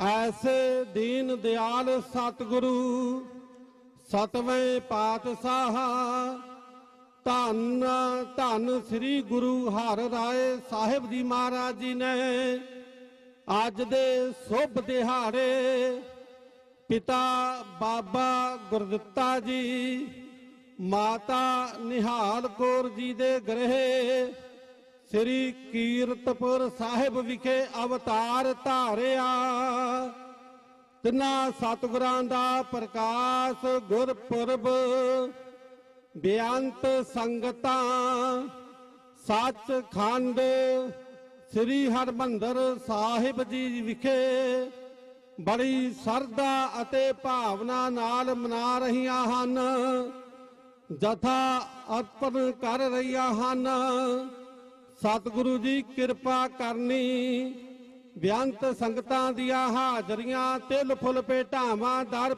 ਐਸੇ ਦੀਨ ਦਿਆਲ ਸਤਿਗੁਰੂ, ਸਤਵੇਂ ਪਾਤਸ਼ਾਹ, ਧੰਨ ਧੰਨ ਸ੍ਰੀ ਗੁਰੂ ਹਰ ਰਾਏ ਸਾਹਿਬ ਜੀ ਮਹਾਰਾਜ ਜੀ ਨੇ ਅੱਜ ਦੇ ਸ਼ੁਭ ਦਿਹਾੜੇ ਪਿਤਾ ਬਾਬਾ ਗੁਰਦਿੱਤਾ ਜੀ, ਮਾਤਾ ਨਿਹਾਲ ਕੌਰ ਜੀ ਦੇ ਗ੍ਰਹਿ, ਸ੍ਰੀ ਕੀਰਤਪੁਰ ਸਾਹਿਬ ਵਿਖੇ ਅਵਤਾਰ ਧਾਰਿਆ। ਤਿੰਨਾਂ ਸਤਿਗੁਰਾਂ ਦਾ ਪ੍ਰਕਾਸ਼ ਗੁਰਪੁਰਬ, ਬੇਅੰਤ ਸੰਗਤਾਂ, ਸੱਚਖੰਡ ਸ੍ਰੀ ਹਰਮੰਦਰ ਸਾਹਿਬ ਜੀ ਵਿਖੇ ਬੜੀ ਸਰਦਾ ਅਤੇ ਭਾਵਨਾ ਨਾਲ ਮਨਾ ਰਹੀਆਂ ਹਨ, ਜਥਾ ਅਰਪਣ ਕਰ ਰਹੀਆਂ ਹਨ। ਸਤਿਗੁਰੂ ਜੀ ਕਿਰਪਾ ਕਰਨੀ ਬੇਅੰਤ ਸੰਗਤਾਂ ਦੀਆਂ ਹਾਜ਼ਰੀਆਂ ਤਿਲ ਫੁੱਲ ਭੇਟਾਵਾਂ ਦਰ